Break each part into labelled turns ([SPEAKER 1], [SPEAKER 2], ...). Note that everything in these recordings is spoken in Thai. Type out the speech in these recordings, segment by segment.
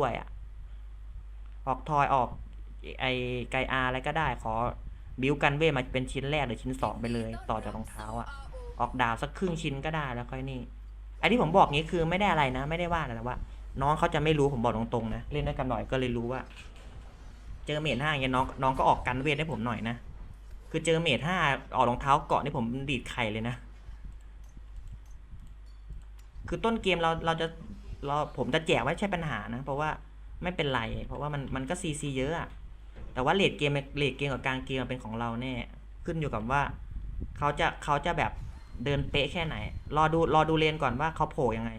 [SPEAKER 1] ด้วยอะออกทอยออกไอไกอาอะไรก็ได้ขอบิวกันเวทมาเป็นชิ้นแรกหรือชิ้นสองไปเลย ต่อจากรองเท้าอะออกดาวสักครึ่งชิ้นก็ได้แล้วค่อยนี่ไอที่ผมบอกงี้คือไม่ได้อะไรนะ ไม่ได้ว่านะแต่ว่า น้องเขาจะไม่รู้ผมบอกตรงๆนะเล่นด้วยกันหน่อยก็เลยรู้ว่า เจอเมทห้าอย่างเงี้ยน้องน้องก็ออกกันเวทให้ผมหน่อยนะคือเจอเมทห้าออกรองเท้าเกาะนี่ผมดีดไข่เลยนะคือต้นเกมเราเราจะ ราผมจะแจกไว้ใช่ปัญหานะ เพราะว่าไม่เป็นไร เพราะว่ามันมันก็ซีซีเยอะอะแต่ว่าเลดเกมเลดเกมกับกลางเกมมันเป็นของเราแน่ขึ้นอยู่กับว่าเขาจะเขาจะแบบเดินเป๊ะแค่ไหน รอดูรอดูเลนก่อนว่าเขาโผล่ยังไง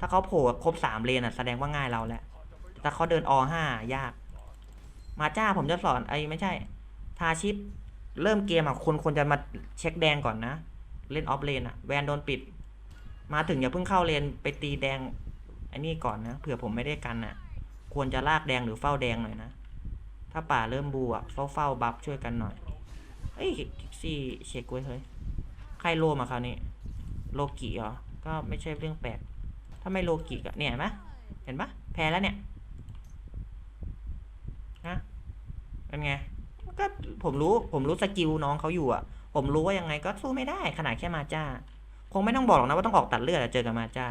[SPEAKER 1] ถ้าเขาโผล่ครบสามเลนอะแสดงว่าง่ายเราแล้วแต่เขาเดินอห้ายาก มาจ้าผมจะสอนไอ้ไม่ใช่ ทาชิปเริ่มเกมอะคนควรจะมาเช็คแดงก่อนนะ เล่นออฟเลนอะแวนโดนปิด มาถึงอย่าเพิ่งเข้าเลนไปตีแดง อ้นี่ก่อนนะเผื่อผมไม่ได้กันอะ ควรจะลากแดงหรือเฝ้าแดงหน่อยนะ ถ้าป่าเริ่มบูอะเฝ้าเฝ้าบัฟช่วยกันหน่อยเอ้ยคิกซี่เช็คไว้เฮ้ยใครโลมาคราวนี้โลกิเหรอ ก็ไม่ใช่เรื่องแปลก ถ้าไม่โลกิก็เนี่ยเห็นไหมเห็นปะแพ้แล้วเนี่ยนะเป็นไงก็ผมรู้ผมรู้สกิลน้องเขาอยู่อะ ผมรู้ว่ายังไงก็สู้ไม่ได้ขนาดแค่มาจ้า คงไม่ต้องบอกหรอกนะว่าต้องออกตัดเลือดเจอกับมาจ้า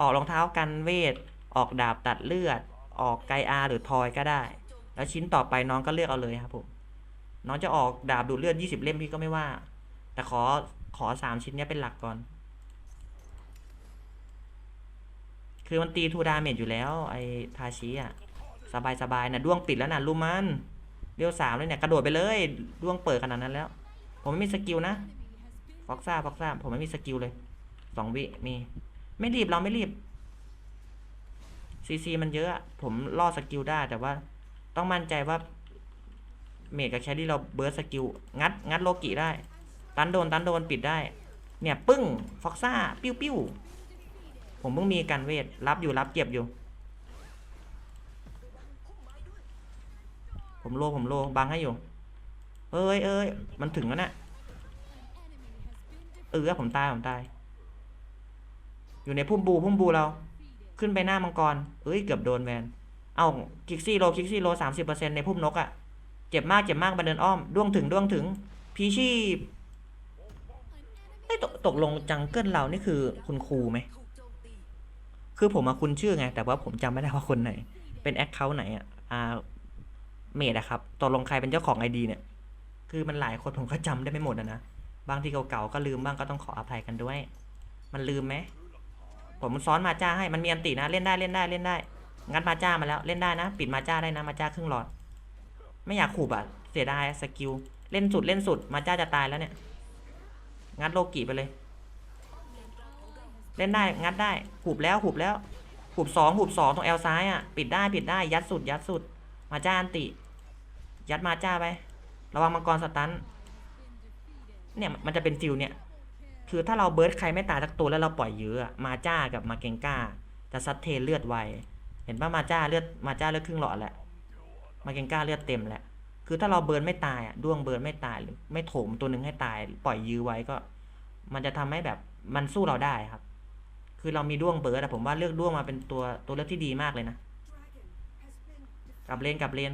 [SPEAKER 1] ออกรองเท้ากันเวท ออกดาบตัดเลือด ออกไกอาหรือทอยก็ได้ แล้วชิ้นต่อไปน้องก็เลือกเอาเลยครับผม น้องจะออกดาบดูดเลือดยี่สิบเล่มพี่ก็ไม่ว่า แต่ขอขอสามชิ้นเนี้ยเป็นหลักก่อน คือมันตีทูดาเมจอยู่แล้วไอ้ทาชิอะ สบายสบายนะด้วงปิดแล้วนะลูมันเรียวสามเลยเนี่ยกระโดดไปเลยด้วงเปิดขนาดนั้นแล้ว ผมไม่มีสกิลนะฟ็อกซ่าฟ็อกซ่าผมไม่มีสกิลเลยสองวิมี ไม่รีบเราไม่รีบซีซีมันเยอะ ผมล่อสกิลได้แต่ว่าต้องมั่นใจว่าเมจกับแครี่เราเบิร์สสกิลงัดงัดโลกิได้ ตันโดนตันโดนปิดได้ เนี่ยปึ้งฟ็อกซ่าปิ้วปิ้วผมเพิ่งมีการเวทรับอยู่รับเก็บอยู่ ผมโลผมโลบังให้อยู่ เอ้ยเอ้ยมันถึงแล้วน่ะเออผมตายผมตาย อยู่ในพุ่มบูพุ่มบูเรา ขึ้นไปหน้ามังกร เอ้ยเกือบโดนแวนเอาคิกซี่โลคิกซี่โลสามสิบเปอร์เซ็นในพุ่มนกอะ่ะ เจ็บมากเจ็บมากบันเดินอ้อมด้วงถึงด้วงถึง พีชีพไอ้ตกตกลงจังเกิลเรานี่คือคุณครูไหม คือผมมาคุณชื่อไง แต่ว่าผมจำไม่ได้ว่าคนไหน เป็นแอคเคาท์ไหนอะอ่า เมดอะครับตกลงใครเป็นเจ้าของไอดีเนี่ย คือมันหลายคนผมก็จำได้ไม่หมดอะนะ บางทีเก่าๆก็ลืมบ้างก็ต้องขออภัยกันด้วย มันลืมไหม ผมซ้อนมาจ้าให้มันมีอันตินะเล่นได้เล่นได้เล่นได้ งัดมาจ้ามาแล้วเล่นได้นะ ปิดมาจ้าได้นะมาจ้าครึ่งหลอด ไม่อยากขู่อะเสียดายสกิลเล่นสุดเล่นสุดมาจ้าจะตายแล้วเนี่ย งัดโลกิไปเลย เล่นได้งัดได้หูบแล้วหูบแล้วหูบสองหูบสองตรงแอลซ้ายอะปิดได้ปิดได้ยัดสุดยัดสุด มาจ้าอันติ ยัดมาจ้าไประวังมังกรสตันเนี่ยมันจะเป็นฟิลเนี่ย คือถ้าเราเบิร์ดใครไม่ตายสักตัวแล้วเราปล่อยเยอะอมาจ้ากับมาเกงก้า จะซัดเทเลือดไว เห็นป่ะมาจ้าเลือดมาจ้าเลือดครึ่งหลอดแหละ มาเกงก้าเลือดเต็มแหละ คือถ้าเราเบิร์นไม่ตายอะด้วงเบิร์นไม่ตายหรือไม่โถมตัวหนึ่งให้ตาย ปล่อยยื้อไว้ก็ มันจะทำให้แบบมันสู้เราได้ครับ คือเรามีด้วงเบิร์ดอะผมว่าเลือกด้วงมาเป็นตัวตัวเลือกที่ดีมากเลยนะกลับเลนกลับเลน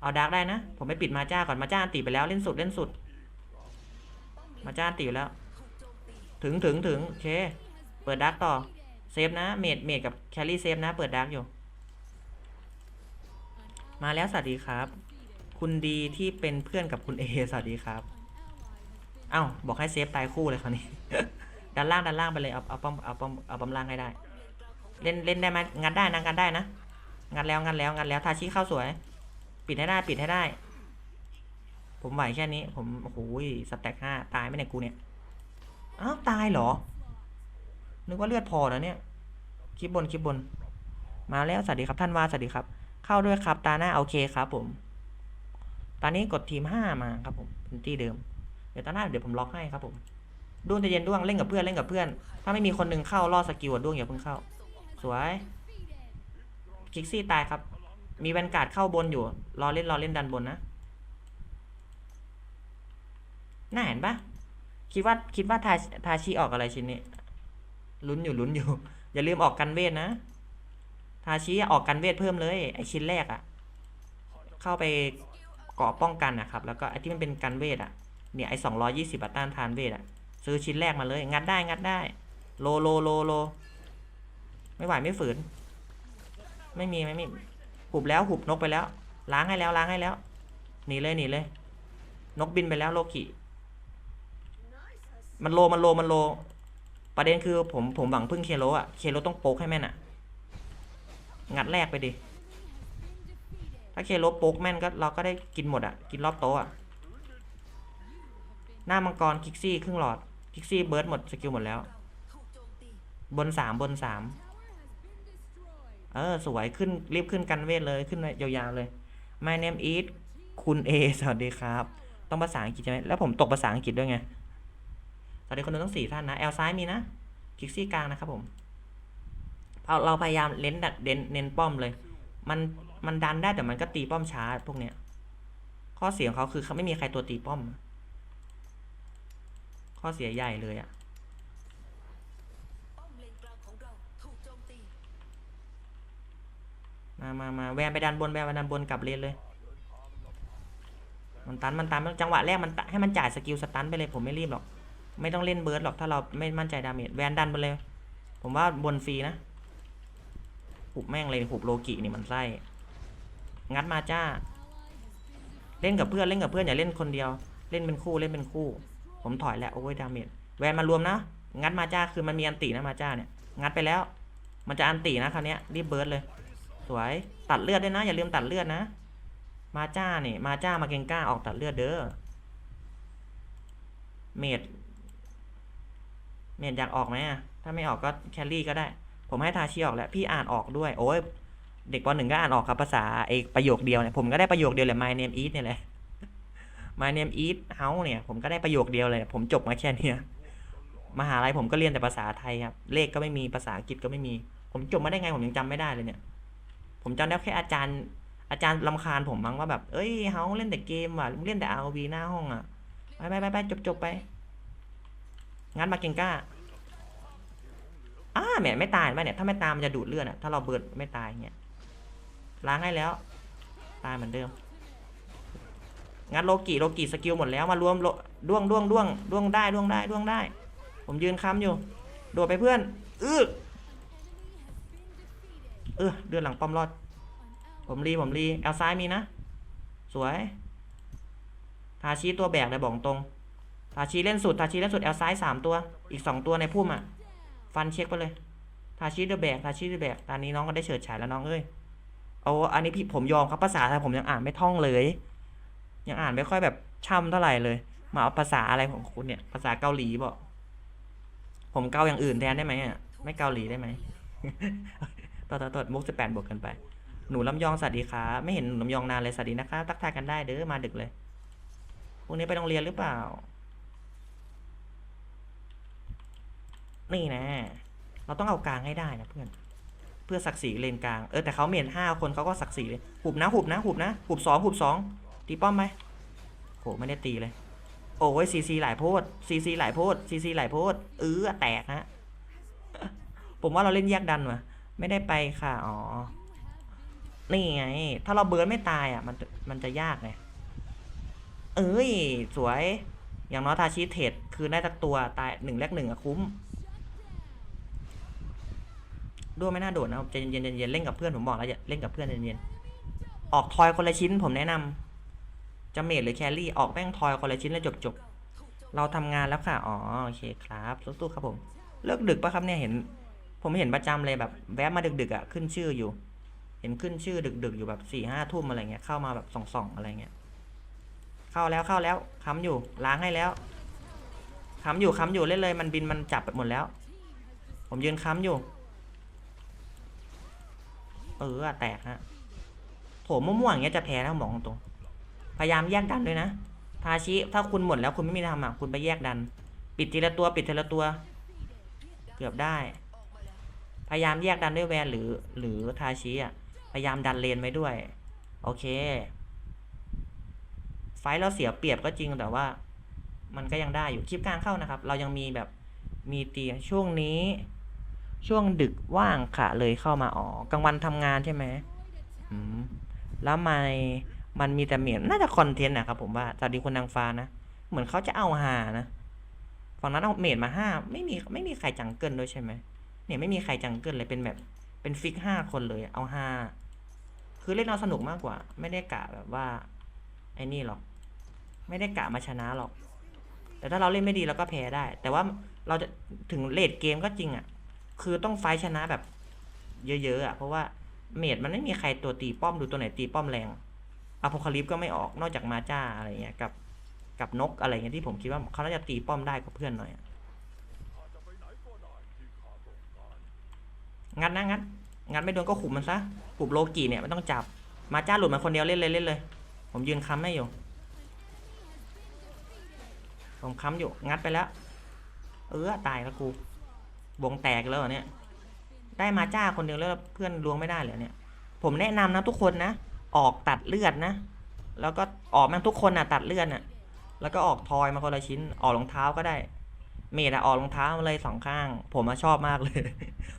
[SPEAKER 1] เอาดาร์กได้นะ ผมไม่ปิดมาจ้าก่อนมาจ้าติไปแล้วเล่นสุดเล่นสุด มาจ้าติไปแล้ว ถึงถึงถึงโอเค เปิดดาร์กต่อ เซฟนะ เมดเมดกับแคลรี่เซฟนะ เปิดดาร์กอยู่ มาแล้วสวัสดีครับ คุณดีที่เป็นเพื่อนกับคุณเอสวัสดีครับเอ้าบอกให้เซฟตายคู่เลยคราวนี้ด้านล่างด้านล่างไปเลยเอาเอาป้อมเอาป้อมเอาป้อมล่างให้ได้ เล่นเล่นได้ไหมงัดได้นะงัดได้นะงัดแล้วงัดแล้วงัดแล้วทาชิเข้าสวย ปิดให้ได้ปิดให้ได้ ผมไหวแค่นี้ ผมโอ้โหสแต็กห้าตายไหมเนี่ยกูเนี่ย อ้าวตายเหรอ นึกว่าเลือดพอแล้วเนี่ย คลิปบนคลิปบน มาแล้วสวัสดีครับท่านว่าสวัสดีครับ เข้าด้วยครับ ตาหน้าโอเคครับผม ตอนนี้กดทีมห้ามาครับผมเป็นที่เดิม เดี๋ยวตาหน้าเดี๋ยวผมล็อกให้ครับผมด้วงจะเย็นด้วงเล่นกับเพื่อนเล่นกับเพื่อน ถ้าไม่มีคนหนึ่งเข้าล่อสกิลด้วงอย่าเพิ่งเข้า สวยคิกซี่ตายครับ มีแวนการ์ดเข้าบนอยู่ รอเล่นรอเล่นดันบนนะ น่าเห็นปะ คิดว่าคิดว่าทาทาชิออกอะไรชิ้นนี้ลุ้นอยู่ลุ้นอยู่ อย่าลืมออกกันเวทนะ ทาชิออกกันเวทเพิ่มเลยไอชิ้นแรกอะเข้าไปเกาะป้องกันนะครับ แล้วก็ไอที่มันเป็นกันเวทอะเนี่ยไอสองร้อยี่สิบต้านทานเวทอะซื้อชิ้นแรกมาเลย งัดได้งัดได้ โลโลโลโล ไม่ไหวไม่ฝืน ไม่มีไม่มีหุบแล้วหุบนกไปแล้ว ล้างให้แล้วล้างให้แล้วหนีเลยหนีเลย นกบินไปแล้วโลกิ มันโลมันโลมันโล ประเด็นคือผมผมหวังพึ่งเคโรอะเคโรต้องโป๊กให้แม่นอะงัดแรกไปดิ ถ้าเคโรโป๊กแม่นก็เราก็ได้กินหมดอะกินรอบโต๊ะอะหน้ามังกรคิกซี่ครึ่งหลอด คิกซี่เบิร์ดหมดสกิลหมดแล้ว บนสามบนสามเออ สวยขึ้นรีบขึ้นกันเวทเลยขึ้นยาวๆเลย My name is คุณ A สวัสดีครับ ต้องภาษาอังกฤษใช่ไหมแล้วผมตกภาษาอังกฤษด้วยไง สวัสดีคนดูทั้งสี่ท่านนะแอลซ้ายมีนะคิกซี่กลางนะครับผมเราเราพยายามเน้นดัดเน้นเน้นป้อมเลย มันมันดันได้แต่มันก็ตีป้อมช้าพวกเนี้ย ข้อเสียของเขาคือเขาไม่มีใครตัวตีป้อม ข้อเสียใหญ่เลยอะ
[SPEAKER 2] มามา
[SPEAKER 1] มาแวนไปดันบนแวนไปดันบนกลับเลนเลย มันตันมันตันจังหวะแรกมันให้มันจ่ายสกิลสตันไปเลยผมไม่รีบหรอก ไม่ต้องเล่นเบิร์ดหรอกถ้าเราไม่มั่นใจดาเมจแวนดันไปเลย ผมว่าบนฟรีนะหุบแม่งเลยหุบโลกินี่มันไส้งัดมาจ้า เล่นกับเพื่อนเล่นกับเพื่อนอย่าเล่นคนเดียว เล่นเป็นคู่เล่นเป็นคู่ ผมถอยแล้วโอ้ยดาเมจแวนมารวมนะ งัดมาจ้าคือมันมีอันตินะมาจ้าเนี่ย งัดไปแล้ว มันจะอันตินะคราวนี้รีบเบิร์ดเลย สวยตัดเลือดด้วยนะ อย่าลืมตัดเลือดนะ มาจ้านี่ มาจ้ามาเกงก้าออกตัดเลือดเด้อเมด เมดอยากออกไหมอะถ้าไม่ออกก็แคลรี่ก็ได้ ผมให้ทาชิออกแล้ว พี่อ่านออกด้วย โอ้ย เด็กปหนึ่งก็อ่านออกครับภาษาไอประโยคเดียวเนี่ย ผมก็ได้ประโยคเดียวเลย my name is เนี่ยแหละ my name is house เนี่ย ผมก็ได้ประโยคเดียวเลย ผมจบมาแค่นี้มหาลัยผมก็เรียนแต่ภาษาไทยครับ เลขก็ไม่มี ภาษาอังกฤษก็ไม่มี ผมจบมาได้ไง ผมยังจำไม่ได้เลยเนี่ย ผมจำได้แค่อาจารย์ อาจารย์ลำคาญผมมั้งว่าแบบ เอ้ย เฮาเล่นแต่เกมว่ะ เล่นแต่ ROV หน้าห้องอะไปไปไปไปจบจบไป งั้นมาเก่งก้า อ้าแหมไม่ตายไหมเนี่ยถ้าไม่ตายมันจะดูดเลือดอะถ้าเราเบิร์ดไม่ตายเงี้ยล้างให้แล้ว ตายเหมือนเดิมงั้นโลกิโลกิสกิลหมดแล้วมารวมโลด้วงด้วงด้วงด้วงได้ด้วงได้ด้วงได้ ผมยืนค้ำอยู่ โดดไปเพื่อนอื้อเออเดือนหลังป้อมรอด ผมรีผมรีแอลซ้ายมีนะ สวยทาชิตัวแบกเลยบอกตรงทาชิเล่นสุดทาชิเล่นสุดแอลซ้ายสามตัว อีกสองตัวในพุ่มอะ ฟันเช็คไปเลยทาชิเดอะแบกทาชิเดอะแบกตอนนี้น้องก็ได้เฉิดฉายแล้วน้องเอ้ยเอาอันนี้พี่ผมยอมครับภาษาไทยผมยังอ่านไม่ท่องเลย ยังอ่านไม่ค่อยแบบช่ำเท่าไหร่เลย มาเอาภาษาอะไรของคุณเนี่ย ภาษาเกาหลีบอกผมเกาอย่างอื่นแทนได้ไหมอะไม่เกาหลีได้ไหมต่อต่อต่อมุกสิบแปดบวกกันไป หนูลำยองสวัสดีครับไม่เห็นหนูลำยองนานเลยสวัสดีนะคะทักทายกันได้เด้อมาดึกเลยพรุ่งนี้ไปโรงเรียนหรือเปล่า นี่นะ เราต้องเอากลางให้ได้นะเพื่อน เพื่อศักดิ์ศรีเลนกลาง เออแต่เขาเมียนห้าคนเขาก็ศักดิ์ศรีเลยหุบนะหุบนะหุบนะหุบสองหุบสองตีป้อมไหมโหไม่ได้ตีเลย โอ้ยซีซีหลายโพดซีซีหลายโพดซีซีหลายโพดเออแตกฮะผมว่าเราเล่นแยกดันวะไม่ได้ไปค่ะอ๋อนี่ไง ถ้าเราเบิร์นไม่ตายอะ มันมันจะยากไงเอ้ย สวย อย่างน้อยทาชิเทรดคือได้สักตัวตายหนึ่งแลกหนึ่งอะคุ้ม ด้วยไม่น่าโดดนะใจเย็นๆเย็นๆเล่นกับเพื่อนผมบอกแล้วอย่าเล่นกับเพื่อนเย็นๆออกทอยคนละชิ้นผมแนะนำจะเมดหรือแครี่ออกแป้งทอยคนละชิ้นแล้วจบๆเราทำงานแล้วค่ะอ๋อโอเคครับสู้ๆครับผมเลิกดึกปะครับเนี่ยเห็น ผมเห็นประจำเลยแบบ แวะมาดึกๆอะขึ้นชื่ออยู่ เห็นขึ้นชื่อดึกๆอยู่แบบสี่ห้าทุ่มอะไรเงี้ยเข้ามาแบบส่องๆอะไรเงี้ยเข้าแล้วเข้าแล้วค้ำอยู่ล้างให้แล้วค้ำอยู่ค้ำอยู่เล่นเลยมันบินมันจับหมดแล้ว ผมยืนค้ำอยู่ เออแตกฮะโถมั่วๆอย่างเงี้ยจะแพ้นะบอกตรงพยายามแยกดันด้วยนะทาชิถ้าคุณหมดแล้วคุณไม่มีทำอะคุณไปแยกดัน ปิดทีละตัวปิดทีละตัว เกือบได้ พยายามแยกดันด้วยแวนหรือ หรือทาชิอะพยายามดันเลนไว้ด้วย โอเค ไฟท์เราเสียเปรียบก็จริงแต่ว่า มันก็ยังได้อยู่คลิปกลางเข้านะครับ เรายังมีแบบมีตีช่วงนี้ ช่วงดึกว่างค่ะเลยเข้ามาอ๋อกลางวันทำงานใช่ไหมอืมแล้วมันมันมีแต่เมียนน่าจะคอนเทนต์นะครับผมว่าสวัสดีคุณนางฟ้านะ เหมือนเขาจะเอาหานะฝั่งนั้นเอาเมดมาห้าไม่มีไม่มีใครจังเกิลด้วยใช่ไหมเนี่ยไม่มีใครจังเกิลเลยเป็นแบบเป็นฟิกห้าคนเลย เอาห้าคือเล่นเอาสนุกมากกว่า ไม่ได้กะแบบว่า ไอ้นี่หรอก ไม่ได้กะมาชนะหรอก แต่ถ้าเราเล่นไม่ดีเราก็แพ้ได้ แต่ว่าเราจะถึงเลดเกมก็จริงอะ่ะ คือต้องไฟชนะแบบ เยอะๆอะเพราะว่าเมดมันไม่มีใครตัวตีป้อมดูตัวไหนตีป้อมแรงอพอคาลิปก็ไม่ออกนอกจากมาจ้าอะไรเงี้ยกับกับนกอะไรเงี้ยที่ผมคิดว่าเขาน่าจะตีป้อมได้กับเพื่อนหน่อยงัดนะงัดงัดไม่โดนก็ขุบมันซะขุบโลกีเนี่ยไม่ต้องจับมาจ้าหลุดมาคนเดียวเล่นเลยเล่นเลย ผมยืนค้ำให้อยู่ ผมค้ำอยู่งัดไปแล้ว เออตายแล้วกู วงแตกแล้วเนี่ย ได้มาจ้าคนเดียวแล้วเพื่อนลวงไม่ได้เหรอเนี่ย ผมแนะนำนะทุกคนนะ ออกตัดเลือดนะ แล้วก็ออกแม่งทุกคนน่ะตัดเลือดน่ะ แล้วก็ออกทอยมาคนละชิ้น ออกรองเท้าก็ได้ เมดอะออกรองเท้ามาเลยสองข้าง ผมมาชอบมากเลย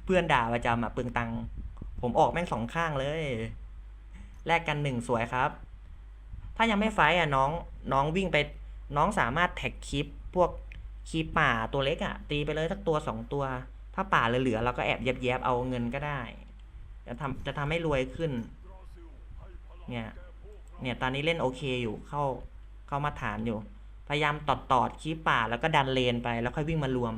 [SPEAKER 1] เพื่อนด่าประจำอะเปลืองตังค์ผมออกแม่งสองข้างเลย แลกกันหนึ่งสวยครับ ถ้ายังไม่ไฟท์อะน้องน้องวิ่งไปน้องสามารถแท็กคลิปพวก คลิปป่าตัวเล็กอะตีไปเลยสักตัวสองตัว ถ้าป่าเหลือๆเราก็แอบแยบๆเอาเงินก็ได้ จะทำจะทำให้รวยขึ้น เนี่ย เนี่ยตอนนี้เล่นโอเคอยู่เข้าเข้ามาฐานอยู่ พยายามตอดตอดคลิปป่าแล้วก็ดันเลนไปแล้วค่อยวิ่งมารวม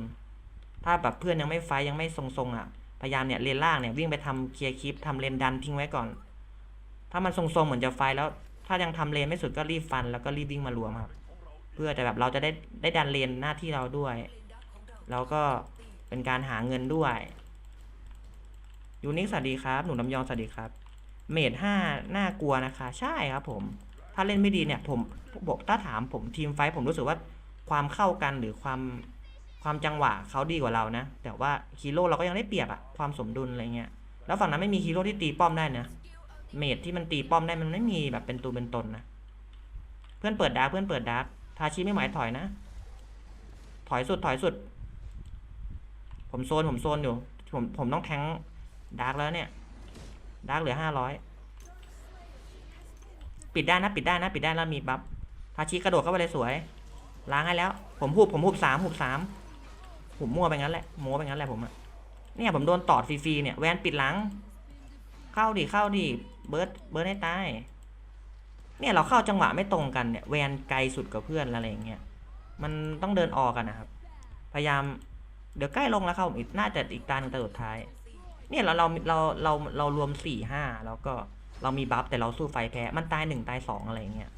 [SPEAKER 1] ถ้าแบบเพื่อนยังไม่ไฟยังไม่ทรงๆอะพยายามเนี่ยเลนล่างเนี่ยวิ่งไปทำเคลียร์คลิปทำเลนดันทิ้งไว้ก่อน ถ้ามันทรงๆเหมือนจะไฟแล้ว ถ้ายังทำเลนไม่สุดก็รีบฟันแล้วก็รีบวิ่งมารวมครับ เพื่อแต่แบบเราจะได้ได้ดันเลนหน้าที่เราด้วย แล้วก็เป็นการหาเงินด้วยยูนิคสวัสดีครับ หนูน้ำยองสวัสดีครับ เมดห้าน่ากลัวนะคะ ใช่ครับผม ถ้าเล่นไม่ดีเนี่ย ผมบอกถ้าถามผมทีมไฟท์ผมรู้สึกว่าความเข้ากันหรือความความจังหวะเขาดีกว่าเรานะ แต่ว่าฮีโร่เราก็ยังได้เปรียบอะความสมดุลอะไรเงี้ย แล้วฝั่งนั้นไม่มีฮีโร่ที่ตีป้อมได้นะเมดที่มันตีป้อมได้มันไม่มีแบบเป็นตัวเป็นตนนะ เพื่อนเปิดดาร์เพื่อนเปิดดาร์ ทาชิไม่หมายถอยนะ ถอยสุดถอยสุด ผมโซนผมโซนอยู่ ผมผมต้องแทงดาร์กแล้วเนี่ยดาร์กเหลือห้าร้อยปิดได้นะ ปิดได้นะ ปิดได้แล้วมีบัฟทาชิกระโดดเข้าไปเลยสวย ล้างให้แล้ว ผมหุบผมหุบสามหุบสามหุบมั่วไปงั้นแหละโม้ไปงั้นแหละผมอะเนี่ยผมโดนตอดฟรีๆเนี่ยแวนปิดหลัง เข้าดิเข้าดิเบิร์ดเบิร์ดให้ตาย เนี่ยเราเข้าจังหวะไม่ตรงกันเนี่ยแวนไกลสุดกับเพื่อนอะไรอย่างเงี้ยมันต้องเดินออกกันนะครับ พยายามเดี๋ยวใกล้ลงแล้วครับอีกน่าจะอีกตาหนึ่งตาสุดท้าย เนี่ยเราเราเราเราเรารวมสี่ห้าแล้วก็เรามีบัฟแต่เราสู้ไฟแพ้มันตายหนึ่งตายสองอะไรอย่างเงี้ย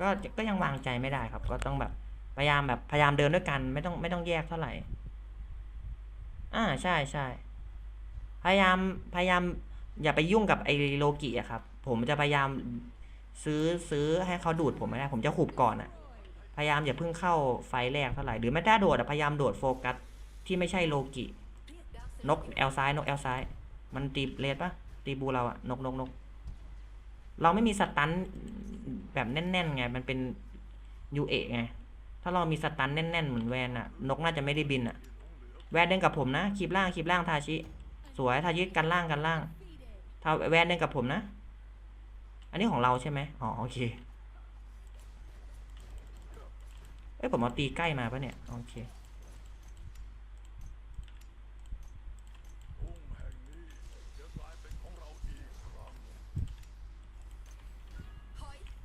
[SPEAKER 1] ก็ก็ยังวางใจไม่ได้ครับ ก็ต้องแบบพยายามแบบพยายามเดินด้วยกัน ไม่ต้องไม่ต้องแยกเท่าไหร่ อ่าใช่ใช่ พยายามพยายามอย่าไปยุ่งกับไอโลกิอะครับ ผมจะพยายามซื้อซื้อให้เขาดูดผมไม่ได้ ผมจะขุบก่อนอะพยายามอย่าเพิ่งเข้าไฟแรกเท่าไหร่หรือไม่ได้โดดอะพยายามโดดโฟกัสที่ไม่ใช่โลกินกแอลซ้ายนกแอลซ้าย มันตีเลดปะตีบูเราอะนกนกนกเราไม่มีสตันแบบแน่นๆไงมันเป็นยูเอไงถ้าเรามีสตันแน่นๆเหมือนแวนอะนกน่าจะไม่ได้บินอะแวนเดินกับผมนะคลิปล่างคลิปล่างทาชิ สวยทาชิกันล่างกันล่างทาแวนเดินกับผมนะ อันนี้ของเราใช่ไหมอ๋อโอเคเอ้ยผมเอาตีใกล้มาปะเนี่ย โอเค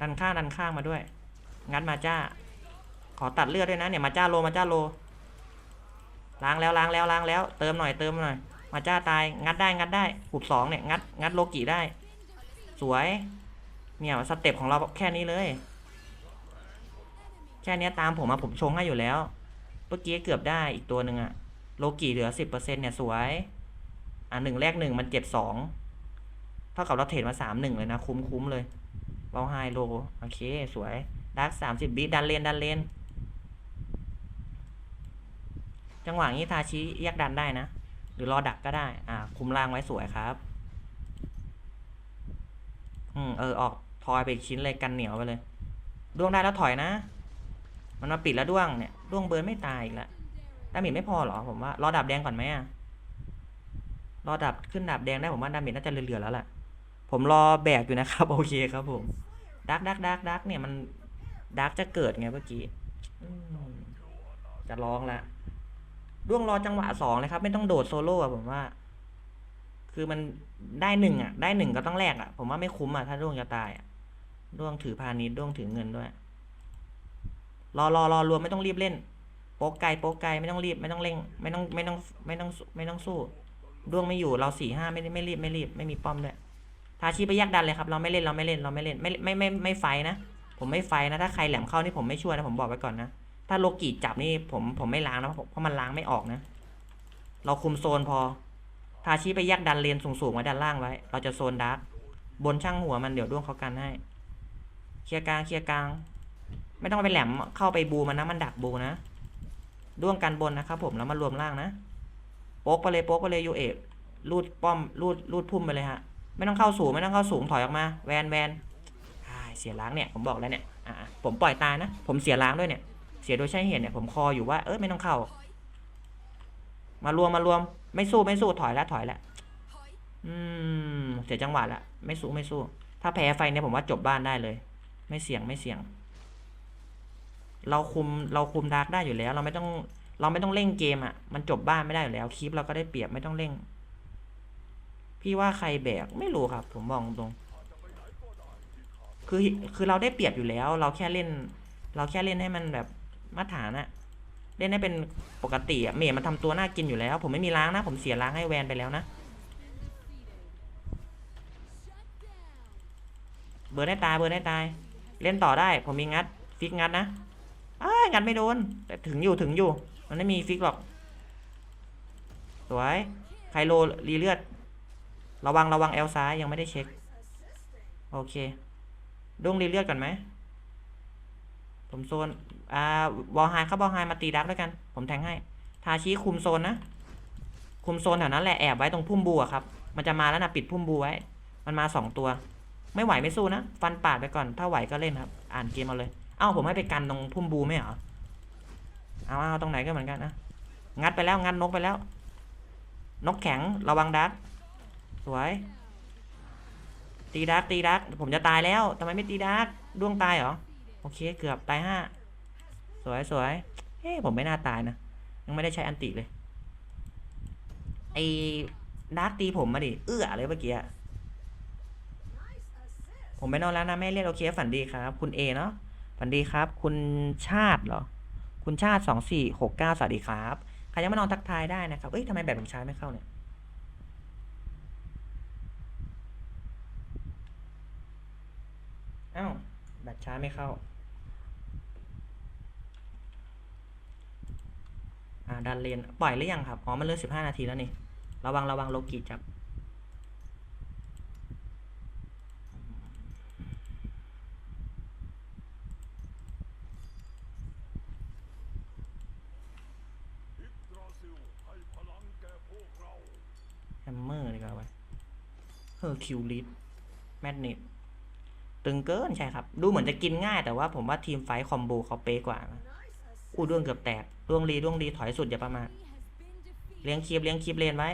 [SPEAKER 1] ดันข้างดันข้างมาด้วย งัดมาจ้า ขอตัดเลือดด้วยนะเนี่ยมาจ้าโลมาจ้าโล ล้างแล้วล้างแล้วล้างแล้ว เติมหน่อยเติมหน่อย มาจ้าตายงัดได้งัดได้หุบสองเนี่ยงัดงัดโลกิได้ สวยเนี่ยสเต็ปของเราแค่นี้เลย แค่นี้ตามผมมาผมชงให้อยู่แล้วเมื่อกี้เกือบได้อีกตัวหนึ่งอะโลกิเหลือสิบเปอร์เซ็นเนี่ยสวยอะหนึ่งแรกหนึ่งมันเจ็ดสองเท่ากับเราเทรดมาสามหนึ่งเลยนะ คุ้มคุ้มเลยเบาไฮโลโอเค สวยดักสามสิบบิดันเลนดันเลนจังหวะนี้ทาชิแยกดันได้นะ หรือรอดักก็ได้ อ่า คุมล่างไว้สวยครับ อืม เออ ออกทอยไปอีกชิ้นเลยกันเหนียวไปเลย ดวงได้แล้วถอยนะ มันมาปิดแล้วด้วงเนี่ยด้วงเบิร์นไม่ตายอีกแล้วดาเมจไม่พอเหรอผมว่า รอดาบแดงก่อนไหมอะ รอดาบขึ้นดาบแดงได้ผมว่าดาเมจน่าจะเหลือๆแล้วแหละผมรอแบกอยู่นะครับ โอเคครับผม ดักดักดักดักเนี่ยมันดักจะเกิดไงเมื่อกี้จะร้องละ ด้วงรอจังหวะสองเลยครับ ไม่ต้องโดดโซโล่อะผมว่า คือมันได้หนึ่งอะได้หนึ่งก็ต้องแลกอะผมว่าไม่คุ้มอะถ้าด้วงจะตายอะด้วงถือพาณิชย์ด้วงถือเงินด้วย รอรอรอรวมไม่ต้องรีบเล่น โป๊กไกลโป๊กไกลไม่ต้องรีบไม่ต้องเร่ง ไม่ต้องไม่ต้องไม่ต้องไม่ต้องสู้ด้วงไม่อยู่เราสี่ห้าไม่ไม่รีบไม่รีบไม่มีป้อมด้วยทาชีไปแยกดันเลยครับ เราไม่เล่นเราไม่เล่นเราไม่เล่นไม่ไม่ไม่ไม่ไฟนะ ผมไม่ไฟนะถ้าใครแหลมเข้านี่ผมไม่ช่วยนะผมบอกไว้ก่อนนะ ถ้าโลกิจับนี่ผมผมไม่ล้างนะเพราะเพราะมันล้างไม่ออกนะ เราคุมโซนพอ ทาชิไปแยกดันเลนสูงๆไว้ด้านล่างไว้ เราจะโซนดาร์กบนช่างหัวมันเดี๋ยวด้วงเขากันให้ เคลียร์กลางเคลียร์กลาง ไม่ต้องไปแหลมเข้าไปบูมันนะมันดักบูนะ ด้วงกันบนนะครับผมแล้วมารวมล่างนะโป๊กไปเลยโป๊กไปเลยยูเอกลูดป้อมลูดลูดพุ่มไปเลยฮะ ไม่ต้องเข้าสูงไม่ต้องเข้าสูงถอยออกมา แวนแวนเสียล้างเนี่ยผมบอกแล้วเนี่ยอ่าผมปล่อยตายนะ ผมเสียล้างด้วยเนี่ย เสียโดยใช่เหตุเนี่ยผมคออยู่ว่าเออไม่ต้องเข้า มารวมมารวม ไม่สู้ไม่สู้ถอยแล้วถอยแล้ว
[SPEAKER 2] อื
[SPEAKER 1] มเสียจังหวะละไม่สู้ไม่สู้ ถ้าแพ้ไฟเนี่ยผมว่าจบบ้านได้เลย ไม่เสี่ยงไม่เสี่ยง เราคุมเราคุมดาร์กได้อยู่แล้ว เราไม่ต้องเราไม่ต้องเร่งเกมอะ่ะ มันจบบ้านไม่ได้อยู่แล้วคลิปเราก็ได้เปรียบไม่ต้องเร่ง พี่ว่าใครแบกไม่รู้ครับ ผมบอกตรง คือคือเราได้เปรียบอยู่แล้ว เราแค่เล่น เราแค่เล่นให้มันแบบ มาตรฐานอะเล่นให้เป็นปกติอะเมย์มันทำตัวน่ากินอยู่แล้ว ผมไม่มีล้างนะ ผมเสียล้างให้แวนไปแล้วนะ เบอร์ได้ตายเบอร์ได้ตาย เล่นต่อได้ ผมมีงัด ฟิกงัดนะอ้างัดไม่โดน แต่ถึงอยู่ถึงอยู่ มันไม่มีฟิกหรอก สวยไคโลรีเลือด ระวังระวังเอลซ้ายยังไม่ได้เช็ค โอเคดงรีเลือดก่อนไหมผมโซน อ่าวอลไฮครับอลไฮมาตีดักด้วยกัน ผมแทงให้ ทาชิคุมโซนนะ คุมโซนแถวนั้นแหละแอบไว้ตรงพุ่มบัวครับ มันจะมาแล้วนะปิดพุ่มบัวไว้ มันมาสองตัว ไม่ไหวไม่สู้นะ ฟันปาดไปก่อน ถ้าไหวก็เล่นครับ อ่านเกมเอาเลย เอ้าผมให้ไปกันตรงพุ่มบูไม่เหรอ เอาเอาตรงไหนก็เหมือนกันนะ งัดไปแล้วงัดนกไปแล้ว นกแข็งระวังดัก สวย ตีดักตีดัก ผมจะตายแล้วทำไมไม่ตีดัก ดวงตายเหรอ โอเค เกือบตายห้า สวยสวยเฮ้ผมไม่น่าตายนะ ยังไม่ได้ใช้อันติเลย ไอ้ดักตีผมมาดิ เอื้อเลยเมื่อกี้อะผมไปนอนแล้วนะแม่เรียกโอเคฝันดีครับ คุณเอเนาะ ฝันดีครับ คุณชาติเหรอ คุณชาติสองสี่หกเก้าสวัสดีครับ ใครยังไม่นอนทักทายได้นะครับ เอ้ยทำไมแบบผมใช้ไม่เข้าเนี่ยอ้าวแบตช้าไม่เข้า อ่า ดันเลนปล่อยหรือยังครับ อ๋อ มันเหลือสิบห้านาทีแล้วนี่ ระวังระวังโลกิจับ
[SPEAKER 3] อิกราซิลให้พลังแฮ
[SPEAKER 1] มเมอร์ดีกว่าไว้เฮอร์คิวลิสแมกเนตตึงเกินใช่ครับ ดูเหมือนจะกินง่ายแต่ว่าผมว่าทีมไฟท์คอมโบเขาเป๊ะกว่านะ อู้ดวงเกือบแตกดวงรีดวงรีถอยสุดอย่าประมาทเลี้ยงคีบเลี้ยงคีบเลนไว้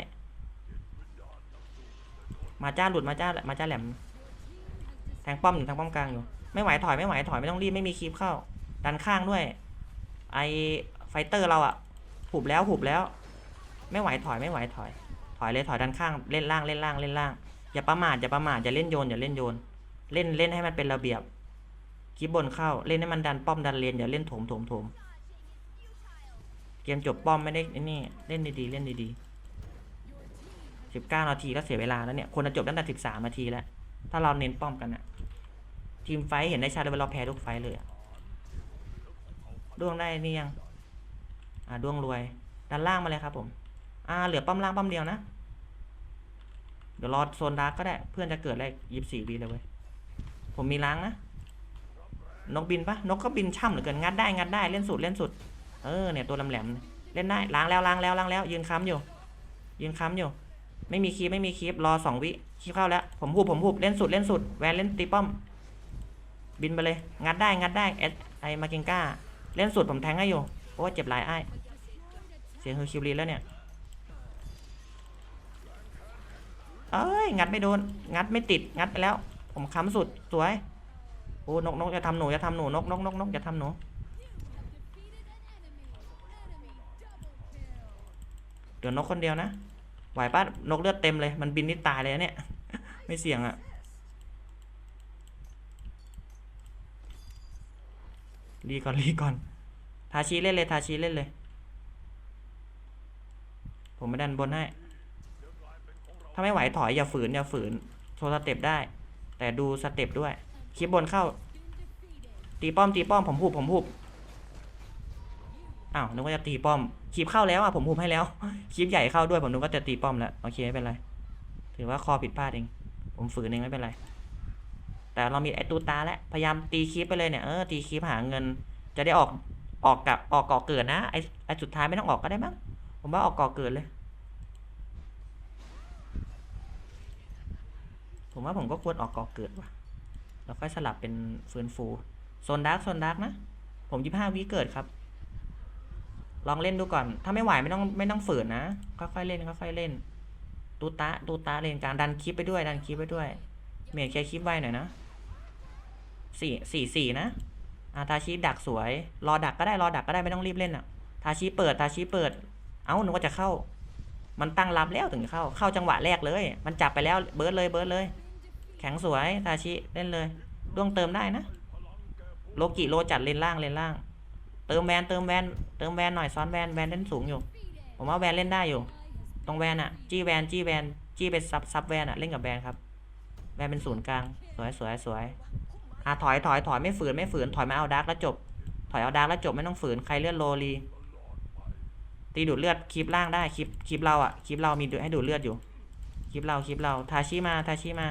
[SPEAKER 1] มาจ้าหลุดมาจ้ามาจ้าแหลมแทงป้อมอยู่แทงป้อมกลางอยู่ไม่ไหวถอยไม่ไหวถอยไม่ต้องรีบไม่มีคีบเข้า ดันข้างด้วย ไอไฟเตอร์เราอะหุบแล้วหุบแล้ว ไม่ไหวถอยไม่ไหวถอย ถอยเลยถอยด้านข้างเล่นล่างเล่นล่างเล่นล่างอย่าประมาทอย่าประมาทอย่าเล่นโยนอย่าเล่นโยน เล่นเล่นให้มันเป็นระเบียบคลิปบนเข้าเล่นให้มันดันป้อมดันเลนอย่าเล่นโถมโถมโถม เกมจบป้อมไม่ได้นี่เล่นดีๆเล่นดีๆสิบเก้านาทีก็เสียเวลาแล้วเนี่ยควรจะจบตั้งแต่สิบสามนาทีแล้ว ถ้าเราเน้นป้อมกันอะทีมไฟเห็นได้ชัดเลยว่าเราแพ้ทุกไฟเลยอะดวงได้นี่ยัง อ่าดวงรวย ด้านล่างมาเลยครับผม อ่า เหลือป้อมล่างป้อมเดียวนะ เดี๋ยวรอโซนดาร์กก็ได้ เพื่อนจะเกิดได้ยี่สิบสี่วิเลยเว้ย ผมมีล้างนะ นกบินปะนกก็บินช่ำเหลือเกิน งัดได้ งัดได้ เล่นสุด เล่นสุด เออเนี่ยตัวแหลมๆเล่นได้ล้างแล้วล้างแล้วล้างแล้ว ยืนค้ำอยู่ ยืนค้ำอยู่ ไม่มีคีบไม่มีคีบรอสองวิคีบเข้าแล้ว ผมหุบผมหุบเล่นสุดเล่นสุดแวนเล่นตีป้อม บินไปเลย งัดได้งัดได้เอสไอมาเกงก้า เล่นสุดผมแทงให้อยู่เพราะว่าเจ็บหลายไอเสียงเฮอร์คิวลีแล้วเนี่ยเอ้ยงัดไม่โดน งัดไม่ติดงัดไปแล้ว ผมค้ำสุดสวยโอ้นกนกจะทำหนูจะทำหนูนกนกนกนกจะทำหนู เดี๋ยวนกคนเดียวนะ ไหวป้านกเลือดเต็มเลย มันบินนี่ตายเลยเนี่ย ไม่เสี่ยงอะ่ะ รีก่อนรีก่อน ทาชีเล่นเลย ทาชีเล่นเลย ผมไม่ดันบนให้ ถ้าไม่ไหวถอยอย่าฝืนอย่าฝืน โชว์สเต็ปได้ แต่ดูสเต็ปด้วย คลิปบนเข้า ตีป้อมตีป้อมผมหุบผมหุบอ้าวนึกว่าจะตีป้อม คลิปเข้าแล้วอะผมหุบให้แล้วคลิปใหญ่เข้าด้วยผมนึกว่าจะตีป้อมแล้วโอเคไม่เป็นไร ถือว่าคอผิดพลาดเอง ผมฝืนเองไม่เป็นไร แต่เรามีไอตูตาแล้วพยายามตีคลิปไปเลยเนี่ยเออตีคลิปหาเงิน จะได้ออกออกกับออกก่อเกิดนะไอไอสุดท้ายไม่ต้องออกก็ได้มั้งผมว่าออกก่อเกิดเลย ผมว่าผมก็ควรออกก่อเกิดว่ะแล้วค่อยสลับเป็นฟื้นฟูโซนดาร์กโซนดาร์กนะ ผมยี่ห้าวิเกิดครับ ลองเล่นดูก่อน ถ้าไม่ไหวไม่ต้องไม่ต้องฝืนนะ ค่อยๆเล่นค่อยๆเล่น ตูตะตูตะเลนกลางดันคลิปไปด้วยดันคลิปไปด้วย เมย์แค่คลิปไว้หน่อยนะสี่สี่สี่นะอาทาชิดักสวย รอดักก็ได้รอดักก็ได้ไม่ต้องรีบเล่นอะ ทาชิเปิดทาชิเปิด เอ้าหนึกว่าจะเข้า มันตั้งรับแล้วถึงเข้า เข้าจังหวะแรกเลย มันจับไปแล้วเบิร์ดเลยเบิร์ดเลย แข็งสวยทาชิเล่นเลยดวงเติมได้นะ โลกิโลจัดเลนล่างเลนล่าง ติมแวนเติมแวนเติมแวนหน่อยซ้อนแวนแวนเล่นสูงอยู่ ผมว่าแวนเล่นได้อยู่ ตรงแวนอะจี้แวนจี้แวนจี้เป็นซับซับแวนอะเล่นกับแวนครับ แวนเป็นศูนย์กลาง สวยสวยสวยอะถอยถอยถอยไม่ฝืนไม่ฝืนถอยมาเอาดาร์กแล้วจบ ถอยเอาดาร์กแล้วจบไม่ต้องฝืนใครเลือดโลลีตีดูดเลือดคลิปล่างได้คลิปคลิปเราอะคลิปเรามีดูให้ดูดเลือดอยู่คลิปเราคลิปเราทาชิมาทาชิมา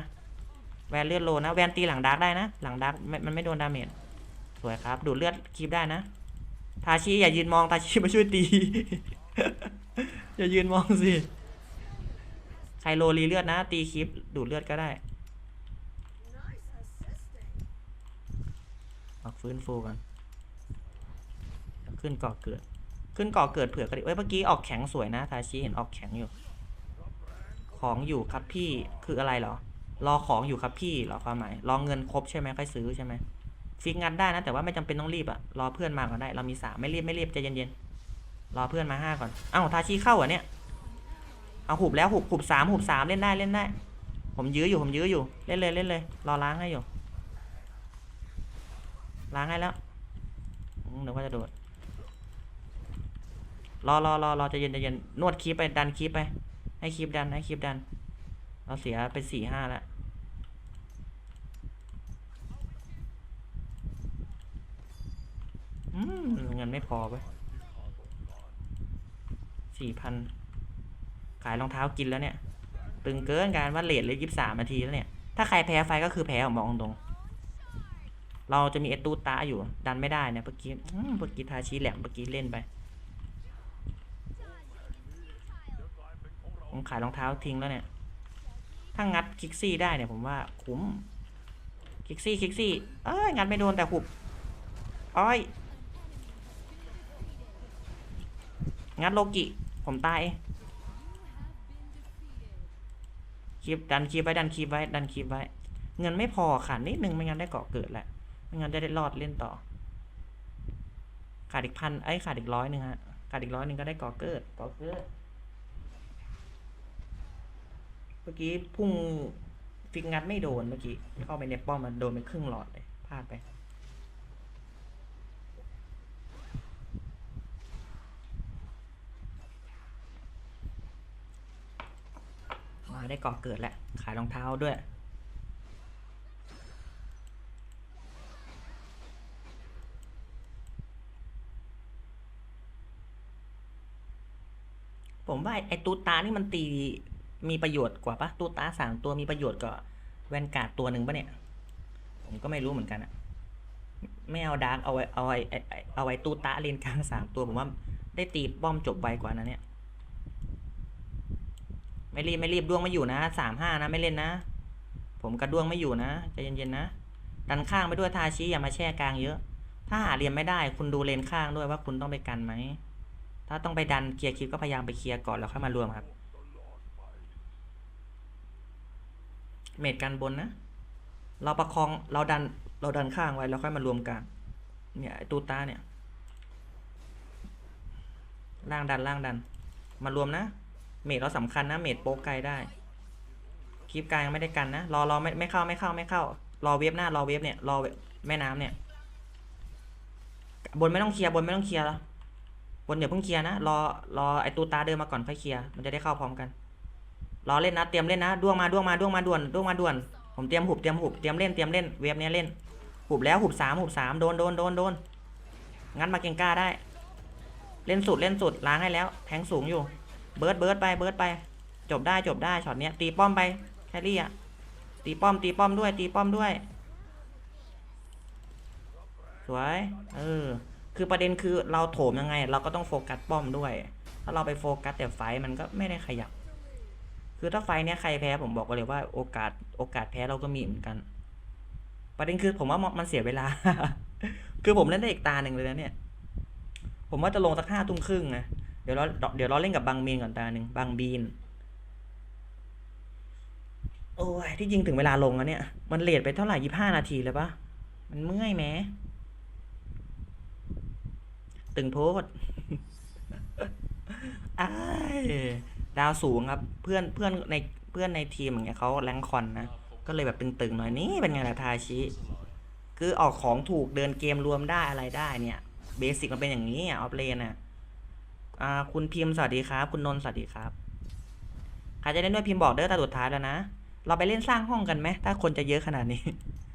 [SPEAKER 1] แวนเลือดโลนะแวนตีหลังดาร์กได้นะ หลังดาร์กม่มันไม่โดนดาเมจสวยครับ ดูดเลือดคลิปได้นะ ทาชิอย่ายืนมองทาชิมาช่วยตี อย่ายืนมองสิใครโลรีเลือดนะ ตีคลิปดูดเลือดก็ได้ ออกฟื้นฟูกัน ขึ้นก่อเกิด ขึ้นก่อเกิดเผื่อก็ได้เอ้ยเมื่อกี้ออกแข็งสวยนะ ทาชิเห็นออกแข็งอยู่ ของอยู่ครับพี่ คืออะไรเหรอ รอของอยู่ครับพี่เหรอความหมาย รอเงินครบใช่ไหมค่อยซื้อใช่ไหม ฟิกงัดได้นะแต่ว่าไม่จำเป็นต้องรีบอะรอเพื่อนมาก่อนได้ เรามีสามไม่รีบไม่รีบใจเย็นๆรอเพื่อนมาห้าก่อนเอ้าทาชิเข้าเหรอเนี่ยเอาหุบแล้วหุบหุบสามหุบสามเล่นได้เล่นได้ ผมยื้ออยู่ผมยื้ออยู่เล่นเลยเล่นเลย รอล้างให้อยู่ ล้างให้แล้วอืมนึกว่าจะโดดรอรอรอรอใจเย็นใจเย็นนวดคีบไปดันคีบไป ให้คีบดันให้คีบดัน เราเสียไปสี่ห้าแล้ว อืมเงินไม่พอไปสี่พันขายรองเท้ากินแล้วเนี่ย ตึงเกินการว่าเลทเลยยี่สามนาทีแล้วเนี่ย ถ้าใครแพ้ไฟก็คือแพ้ผมอกตรงเราจะมีเอตูตาอยู่ ดันไม่ได้เนี่ยเมื่อกี้เมื่อกี้ทาชีแหลมเมื่อกี้เล่นไปผมขายรองเท้าทิ้งแล้วเนี่ย ถ้างัดคิกซี่ได้เนี่ยผมว่าคุ้ม คิกซี่คิกซี่ เอ้ยงัดไม่โดนแต่หุบ อ้อย งัดโลกิ ผมตายคลิปดันคลิปไว้ดันคลิปไว้ดันคลิปไว้ เงินไม่พอขาดนิดนึงไม่งั้นได้เกาะเกิดแหละไม่งั้นจะได้รอดเล่นต่อ ขาดอีกพันไอ้ขาดอีกร้อยหนึ่งฮะขาดอีกร้อยหนึ่งก็ได้เกาะเกิดเกาะเกิดเมื่อกี้พุ่งฟิกงัดไม่โดนเมื่อกี้เข้าไปในป้อมมันโดนไปครึ่งหลอดเลยพลาดไป ได้ก่อเกิดแหละขายรองเท้าด้วย ผมว่าไอ้ตูตานี่มันตีมีประโยชน์กว่าปะตูตาสามตัวมีประโยชน์กว่าแวนการ์ดตัวหนึ่งปะเนี่ย ผมก็ไม่รู้เหมือนกันอะไม่เอาดาร์กเอาไว้เอาไว้ไอ้ไอ้เอาไว้ตูตาเลนกลางสามตัวผมว่าได้ตีป้อมจบไวกว่านะเนี่ย ไม่รีบไม่รีบดวงไม่อยู่นะสามห้านะไม่เล่นนะ ผมกระดวงไม่อยู่นะใจเย็นๆนะดันข้างไปด้วยทาชิอย่ามาแช่กลางเยอะ ถ้าหาเหลี่ยมไม่ได้ คุณดูเลนข้างด้วยว่าคุณต้องไปกันไหมถ้าต้องไปดันเคลียร์คลิปก็พยายามไปเคลียร์ก่อนแล้วค่อยมารวมครับ เมดกันบนนะ เราประคองเราดันเราดันข้างไว้แล้วค่อยมารวมกัน เนี่ยตูตาเนี่ยล่างดันล่างดัน มารวมนะ เมดเราสำคัญนะ เมดโป๊กไกลได้ คลิปกลางยังไม่ได้กันนะ รอรอไม่ไม่เข้าไม่เข้าไม่เข้า รอเวฟหน้ารอเวฟเนี่ย รอแม่น้ำเนี่ย บนไม่ต้องเคลียร์บนไม่ต้องเคลียร์แล้วบนเดี๋ยวเพิ่งเคลียร์นะ รอรอไอตูตาเดินมาก่อนค่อยเคลียร์ มันจะได้เข้าพร้อมกัน รอเล่นนะ เตรียมเล่นนะ ด้วงมาด้วงมาด้วงมาด่วนด้วงมาด่วน ผมเตรียมหุบเตรียมหุบเตรียมเล่นเตรียมเล่น เวฟเนี้ยเล่น หุบแล้วหุบสามหุบสามโดนโดนโดนโดนงั้นมาเก่งกล้าได้ เล่นสุดเล่นสุดล้างให้แล้ว แทงสูงอยู่ เบิร์ดเบิร์ดไปเบิร์ดไป จบได้จบได้ช็อตเนี้ยตีป้อมไปแครี่อะตีป้อมตีป้อมด้วย ตีป้อมด้วย สวยเออคือประเด็นคือเราโถมยังไง เราก็ต้องโฟกัสป้อมด้วย ถ้าเราไปโฟกัสแต่ไฟมันก็ไม่ได้ขยับ คือถ้าไฟเนี้ยใครแพ้ผมบอกเลยว่าโอกาสโอกาสแพ้เราก็มีเหมือนกัน ประเด็นคือผมว่ามันเสียเวลา คือผมเล่นได้อีกตาหนึ่งเลยนะเนี่ย ผมว่าจะลงสักห้าทุ่มครึ่งนะ เดี๋ยวเราเดี๋ยวเราเล่นกับบางมีนก่อนตาหนึ่งบางบีน โอ้ยที่จริงถึงเวลาลงแล้วเนี่ย มันเลทไปเท่าไหร่ยี่ห้านาทีเลยปะมันเมื่อยแหมตึงโพดอ้ดาวสูงครับ เพื่อนเพื่อนในเพื่อนในทีมอย่างเงี้ยเขาแรงคอนนะ ก็เลยแบบตึงๆหน่อยนี่เป็นไงล่ะทาชิ คือออกของถูกเดินเกมรวมได้อะไรได้เนี่ย เบสิกมันเป็นอย่างนี้อะออฟเลนอะ อ่าคุณพิมพ์สวัสดีครับ คุณนนท์สวัสดีครับใครจะเล่นด้วยพิมพ์บอกเด้อตาสุดท้ายแล้วนะ เราไปเล่นสร้างห้องกันไหมถ้าคนจะเยอะขนาดนี้